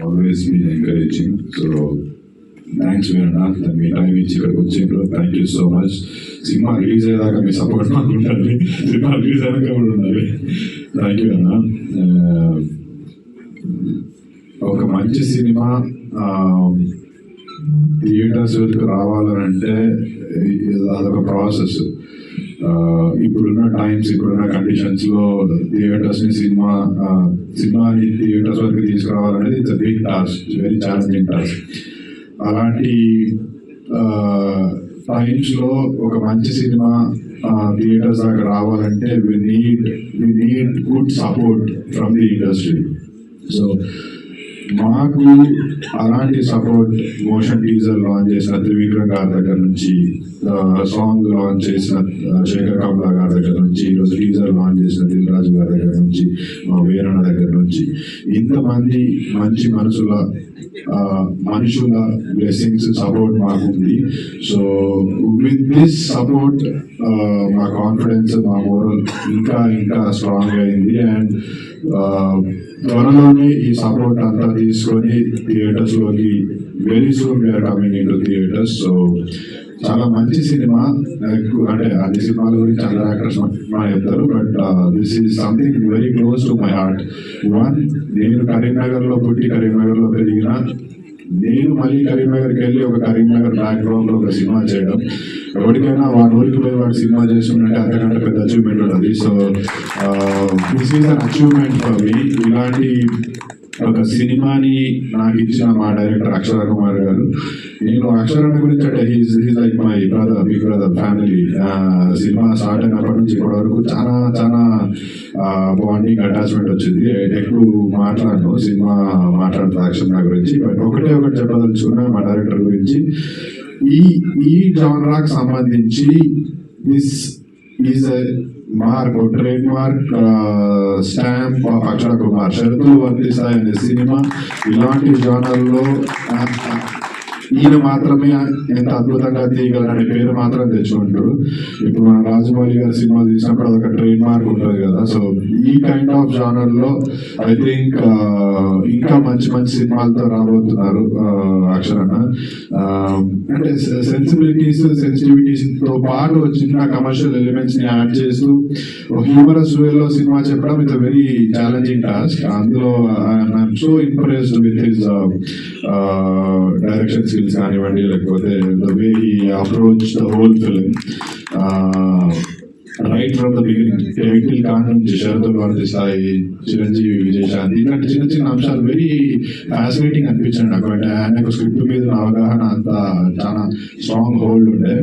Always been encouraging so thanks Veeranna me time ఇచ్చి ఇక్కడికి వచ్చిండ్రు thank you so much cinema release అయ్యేదాకా మీ సపోర్ట్ మాకు ఉండాలి సినిమా రిలీజ్ అయ్యాక కూడా ఉండాలి థ్యాంక్ యూ అన్న ఒక మంచి సినిమా థియేటర్స్ వరకు రావాలంటే ఇది అదొక ప్రాసెస్ Uh, ఇప్పుడున్న టైమ్స్ ఇప్పుడున్న కండిషన్స్లో థియేటర్స్ని సినిమా సినిమాని థియేటర్స్ వరకు తీసుకురావాలనేది it's big task very challenging task అలాంటి uh, టైమ్స్లో ఒక మంచి సినిమా థియేటర్స్ uh, దాకా రావాలంటే we need we need good support from the industry so మాకు అలాంటి సపోర్ట్ మోషన్ టీజర్ లాంచ్ చేసిన త్రివిక్రమ్ గారి దగ్గర నుంచి సాంగ్ లాంచ్ చేసిన శేఖర్ కమలా గారి దగ్గర నుంచి ఈరోజు టీజర్ లాంచ్ చేసిన దిల్ రాజు గారి దగ్గర నుంచి మా వీరన్న దగ్గర నుంచి ఇంతమంది మంచి మనసుల మనుషుల బ్లెస్సింగ్స్ సపోర్ట్ మాకుంది. సో విత్ దిస్ సపోర్ట్ మా కాన్ఫిడెన్స్ మా మోరల్ ఇంకా ఇంకా స్ట్రాంగ్ అయింది. అండ్ త్వరలోనే ఈ సపోర్ట్ అంతా తీసుకొని థియేటర్స్లోకి very soon we are coming in to theatres. So చాలా మంచి సినిమా. అంటే అన్ని సినిమాల గురించి చాలా యాక్టర్స్ మా చెప్తారు but this is something very close to my heart one నేను కరీంనగర్లో పుట్టి కరీంనగర్లో పెరిగిన నేను మళ్ళీ కరీంనగర్కి వెళ్ళి ఒక కరీంనగర్ బ్యాక్గ్రౌండ్లో ఒక సినిమా చేయడం. ఎవరికైనా వాడి ఊరికి పోయి వాడు సినిమా చేస్తుందంటే అంతకంటే పెద్ద అచీవ్మెంట్ ఉంటుంది so this is an achievement for me ఇలాంటి ఒక సినిమాని నాకు ఇచ్చిన మా డైరెక్టర్ అక్షర కుమార్ గారు. నేను అక్షరణ గురించి అంటే he's he's like my brother big brother family cinema start అయినప్పటి నుంచి ఇప్పటి వరకు చాలా చాలా బాండింగ్ అటాచ్మెంట్ వచ్చింది. ఎక్కువ మాట్లాడను సినిమా మాట్లాడుతూ అక్షర గురించి. బట్ ఒకటే ఒకటి చెప్పదలుచుకున్నా మా డైరెక్టర్ గురించి. ఈ ఈ జానరాకు సంబంధించి this is mark trademark stamp of Akshara Kumar షరతులు వర్తిస్తాయి అనే సినిమా ఇలాంటి జానర్లో ఈయన మాత్రమే ఎంత అద్భుతంగా తీయగలనని పేరు మాత్రం తెచ్చుకుంటారు. ఇప్పుడు మన రాజమౌళి గారి సినిమా తీసినప్పుడు అదొక ట్రేడ్ మార్క్ ఉంటుంది కదా. సో ఈ కైండ్ ఆఫ్ జానర్లో ఐ థింక్ ఇంకా మంచి మంచి సినిమాలతో రాబోతున్నారు అక్షరణ అంటే సెన్సిబిలిటీస్ సెన్సిటివిటీస్తో పాటు చిన్న కమర్షియల్ ఎలిమెంట్స్ని యాడ్ చేస్తూ హ్యూమరస్ వేలో సినిమా చెప్పడం ఇట్స్ వెరీ ఛాలెంజింగ్ టాస్క్ అందులో I'm so impressed with his direction skills కానివ్వండి లేకపోతే the way he approach the whole film right from the beginning title కాన్ నుంచి షరతులు వర్తిస్తాయి చిరంజీవి విజయశాంతి ఇలాంటి చిన్న చిన్న అంశాలు వెరీ ఫ్యాసినేటింగ్ అనిపించండి నాకు. అంటే ఆయనకు స్క్రిప్ట్ మీద అవగాహన అంతా చాలా స్ట్రాంగ్ హోల్డ్ ఉండే.